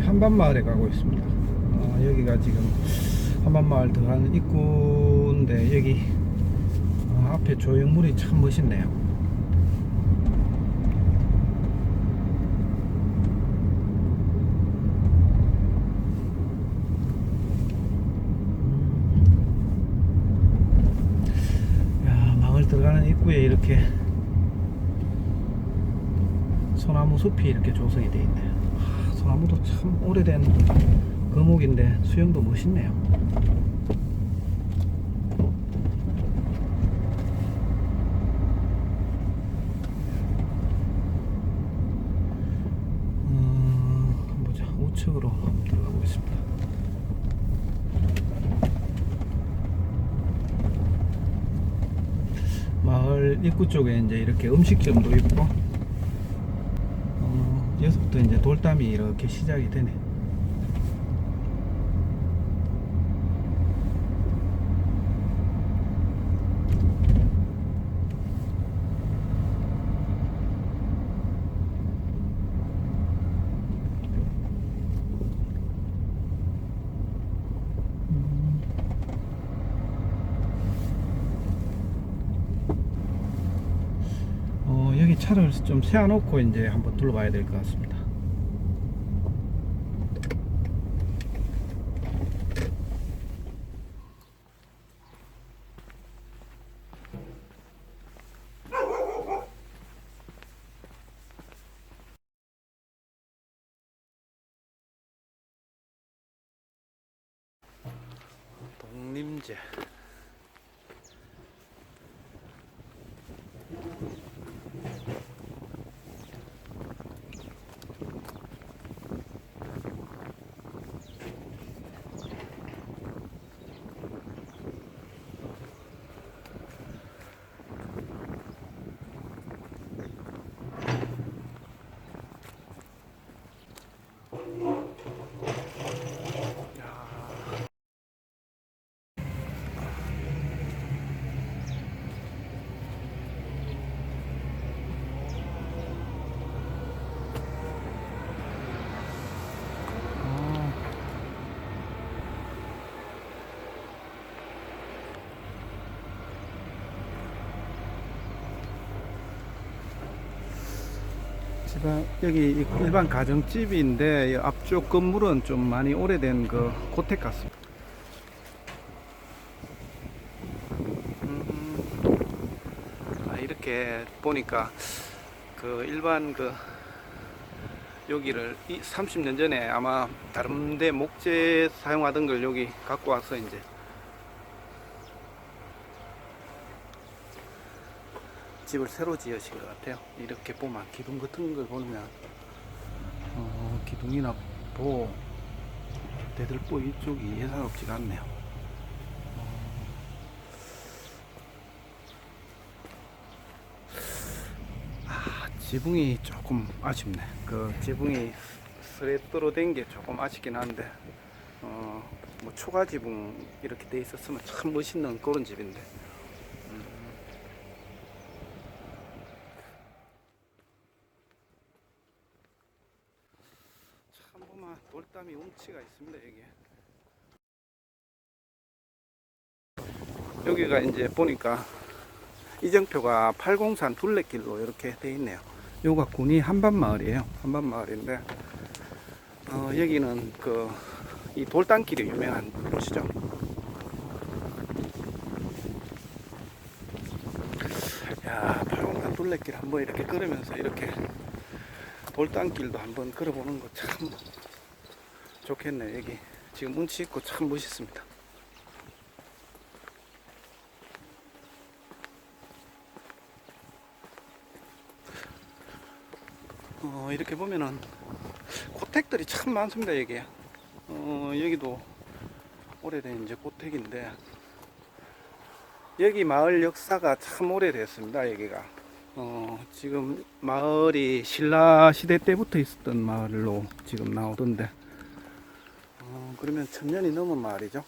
한반마을에 가고 있습니다. 어, 여기가 지금 한반마을 들어가는 입구인데 여기 어, 앞에 조형물이 참 멋있네요. 야, 마을 들어가는 입구에 이렇게 소나무 숲이 이렇게 조성이 되어 있네요. 아, 소나무도 참 오래된 거목인데 수영도 멋있네요. 음, 보자. 우측으로 들어가 보겠습니다. 마을 입구 쪽에 이제 이렇게 음식점도 있고 어, 여기서부터 이제 돌담이 이렇게 시작이 되네. 어, 여기 차를 좀 세워놓고 이제 한번 둘러봐야 될 것 같습니다. 독림제 집안 여기 일반 가정집인데 이 앞쪽 건물은 좀 많이 오래된 그 고택 같습니다. 음, 아, 이렇게 보니까 그 일반 그 여기를 이 30년 전에 아마 다른 데 목재 사용하던 걸 여기 갖고 와서 이제 집을 새로 지으신 것 같아요. 이렇게 보면 기둥 같은 걸 보면 어, 기둥이나 보 대들보 이쪽이 예사롭지가 않네요. 아, 지붕이 조금 아쉽네. 그 지붕이 스레트로 된 게 조금 아쉽긴 한데, 어, 뭐 초가 지붕 이렇게 돼 있었으면 참 멋있는 그런 집인데. 음. 돌담이 운치가 있습니다 여기에. 여기가 이제 보니까 이정표가 803 둘레길로 이렇게 돼 있네요. 요가 군이 한반마을이에요. 한반마을인데 어, 여기는 그 이 돌담길이 유명한 곳이죠. 야, 803 둘레길 한번 이렇게 걸으면서 이렇게 돌담길도 한번 걸어보는 거 참 좋겠네요. 여기 지금 운치 있고 참 멋있습니다. 어, 이렇게 보면은 고택들이 참 많습니다 여기 어, 여기도 오래된 이제 고택인데 여기 마을 역사가 참 오래됐습니다 여기가 어, 지금 마을이 신라 시대 때부터 있었던 마을로 지금 나오던데 어, 그러면 천년이 넘은 마을이죠?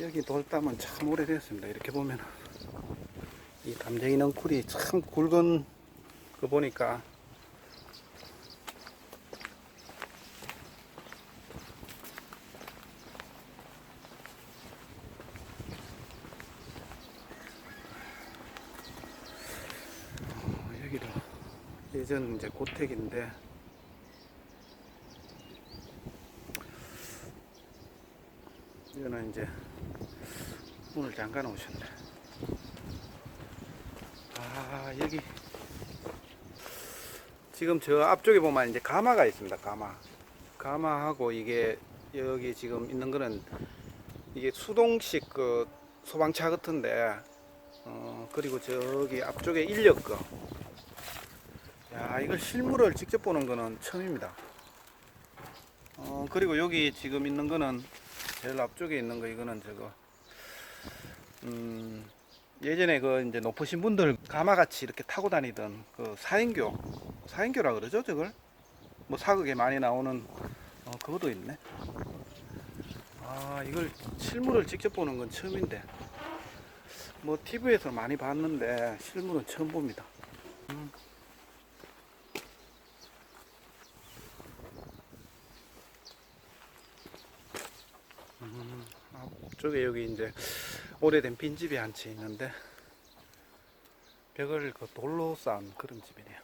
여기 돌담은 참 오래됐습니다. 이렇게 보면 이 담쟁이 넝쿨이 참 굵은 거 보니까 어, 여기도 예전 이제 고택인데 이거는 이제 문을 잠가 놓으셨네. 아 여기 지금 저 앞쪽에 보면 이제 가마가 있습니다. 가마. 가마하고 이게 여기 지금 있는 거는 이게 수동식 그 소방차 같은데 어 그리고 저기 앞쪽에 인력 거. 야 이걸 실물을 직접 보는 거는 처음입니다. 어 그리고 여기 지금 있는 거는 제일 앞쪽에 있는 거 이거는 저거. 음 예전에 그 이제 높으신 분들 가마같이 이렇게 타고 다니던 그 사인교 사인교라 그러죠 저걸? 뭐 사극에 많이 나오는 어 그것도 있네. 아 이걸 실물을 직접 보는 건 처음인데. 뭐 TV에서 많이 봤는데 실물은 처음 봅니다. 음. 음, 앞쪽에 여기 이제 오래된 빈집이 한 채 있는데 벽을 그 돌로 쌓은 그런 집이네요.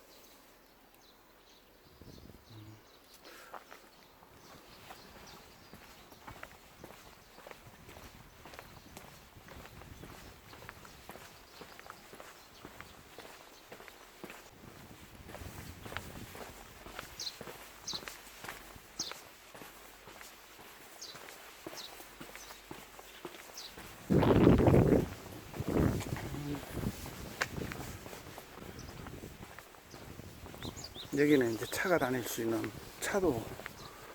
여기는 이제 차가 다닐 수 있는 차도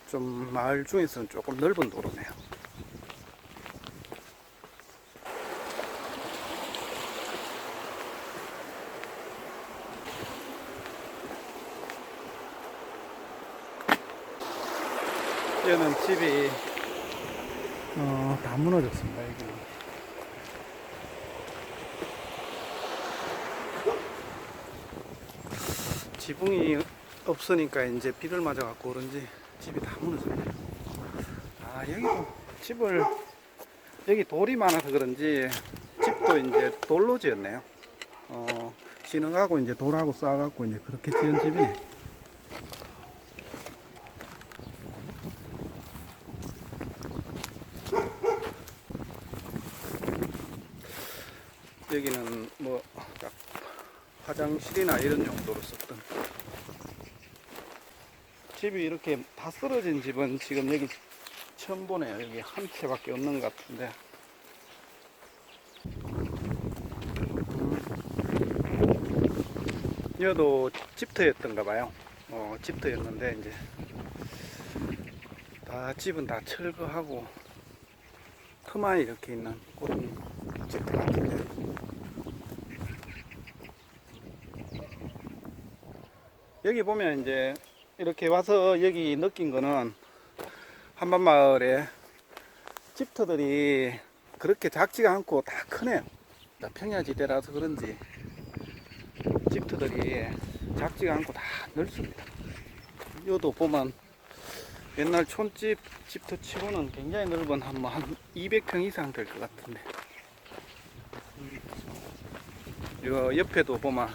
좀 마을 중에서는 조금 넓은 도로네요. 여기는 집이 어, 다 무너졌습니다. 여기는. 지붕이 없으니까 이제 비를 맞아 갖고 그런지 집이 다 무너졌네요. 아 여기도 집을 여기 돌이 많아서 그런지 집도 이제 돌로 지었네요. 어 진흙하고 이제 돌하고 쌓아갖고 이제 그렇게 지은 집이네. 여기는 뭐 딱 화장실이나 이런 용도로 썼던 집이 이렇게 다 쓰러진 집은 지금 여기 처음 보네요. 여기 한 채밖에 없는 것 같은데. 음. 여도 집터였던가 봐요. 어, 집터였는데 이제 다 집은 다 철거하고 터만 이렇게 있는 그런 집터 같은데. 여기 보면 이제 이렇게 와서 여기 느낀 거는 한반마을에 집터들이 그렇게 작지가 않고 다 크네요. 다 평야지대라서 그런지 집터들이 작지가 않고 다 넓습니다. 요도 보면 옛날 촌집 집터 치고는 굉장히 넓은 한, 뭐 한 200평 이상 될 것 같은데. 요 옆에도 보면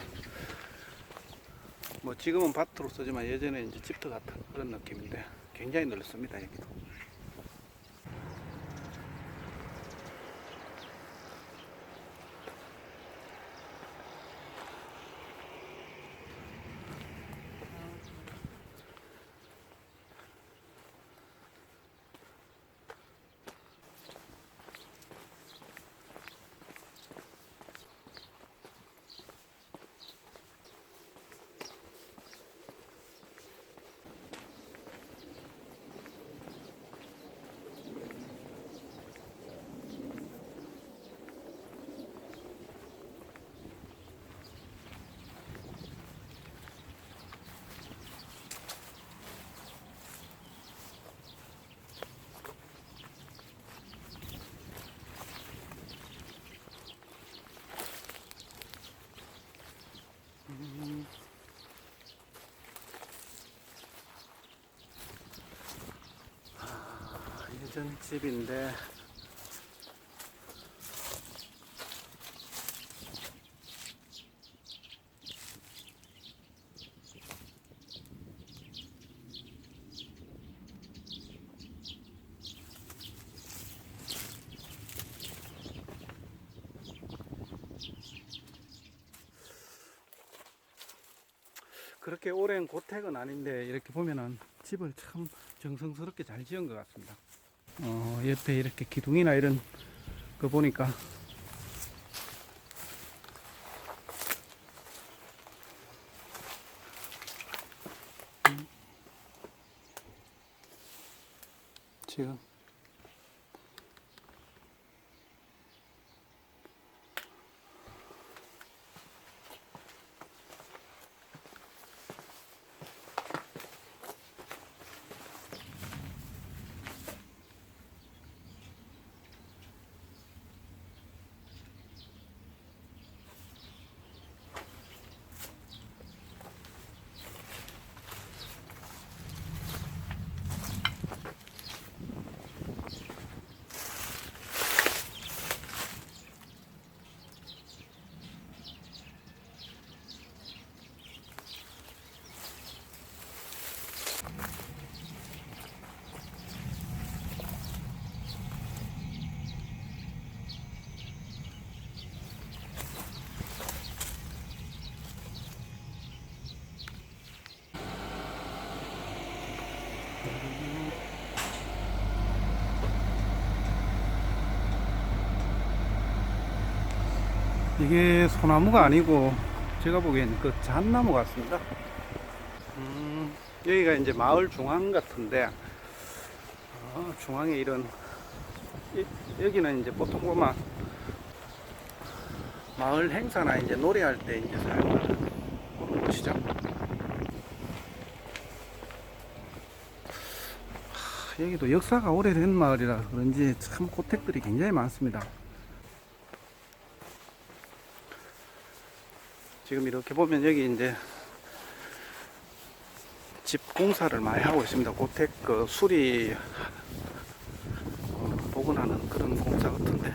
뭐 지금은 밭으로 쓰지만 예전에 이제 집터 같은 그런 느낌인데 굉장히 넓습니다 여기도. 예전 집인데 그렇게 오랜 고택은 아닌데 이렇게 보면은 집을 참 정성스럽게 잘 지은 것 같습니다. 어, 옆에 이렇게 기둥이나 이런 거 보니까 이게 소나무가 아니고 제가 보기엔 그 잣나무 같습니다. 음, 여기가 이제 마을 중앙 같은데 어, 중앙에 이런 이- 여기는 이제 보통 보면 마을 행사나 이제 노래할 때 이제 사용하는 그런 곳이죠. 하, 여기도 역사가 오래된 마을이라 그런지 참 고택들이 굉장히 많습니다. 지금 이렇게 보면 여기 이제 집 공사를 많이 하고 있습니다. 고택 그 수리 어, 복원하는 그런 공사 같은데.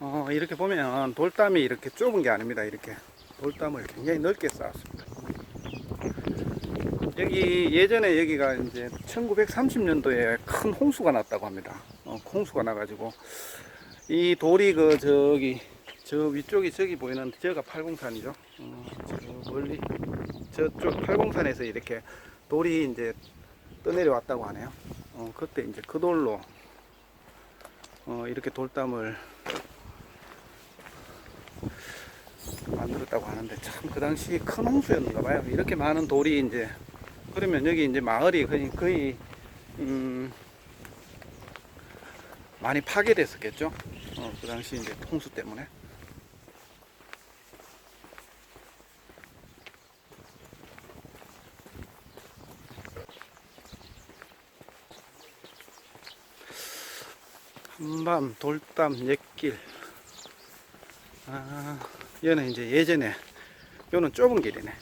어, 이렇게 보면 돌담이 이렇게 좁은 게 아닙니다. 이렇게 돌담을 굉장히 넓게 쌓았습니다. 여기 예전에 여기가 이제 1930년도에 큰 홍수가 났다고 합니다. 어, 홍수가 나가지고 이 돌이 그 저기 저 위쪽이 저기 보이는 저가 팔공산이죠. 어, 저 멀리 저쪽 팔공산에서 이렇게 돌이 이제 떠내려왔다고 하네요. 어, 그때 이제 그 돌로 어, 이렇게 돌담을 만들었다고 하는데 참 그 당시 큰 홍수였는가 봐요. 이렇게 많은 돌이 이제 그러면 여기 이제 마을이 거의, 거의 음, 많이 파괴됐었겠죠. 어, 그 당시 이제 홍수 때문에. 한밤 돌담 옛길 아, 얘는 이제 예전에, 요는 좁은 길이네.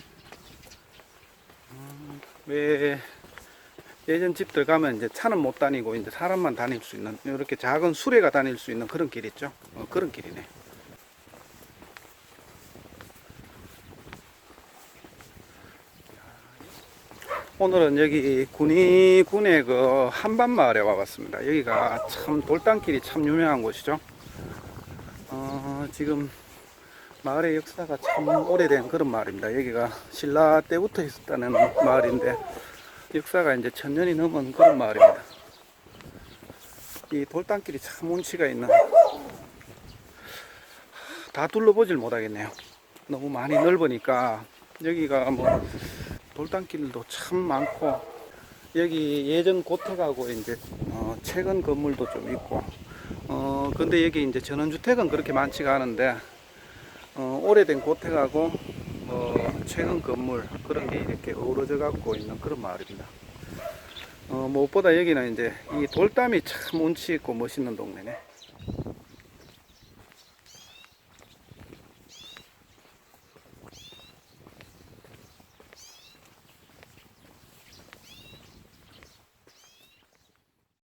음, 왜, 예전 집들 가면 이제 차는 못 다니고 이제 사람만 다닐 수 있는, 이렇게 작은 수레가 다닐 수 있는 그런 길 있죠? 어, 그런 길이네. 오늘은 여기 군이 군의 그 한반마을에 와봤습니다. 여기가 참 돌담길이 참 유명한 곳이죠. 어, 지금 마을의 역사가 참 오래된 그런 마을입니다. 여기가 신라 때부터 있었다는 마을인데 역사가 이제 천년이 넘은 그런 마을입니다. 이 돌담길이 참 운치가 있는 다 둘러보질 못하겠네요. 너무 많이 넓으니까 여기가 뭐 돌담길도 참 많고 여기 예전 고택하고 이제 어, 최근 건물도 좀 있고 어 근데 여기 이제 전원주택은 그렇게 많지가 않은데 어, 오래된 고택하고 뭐 최근 건물 그런 게 이렇게 어우러져 갖고 있는 그런 마을입니다. 어, 무엇보다 여기는 이제 이 돌담이 참 운치 있고 멋있는 동네네.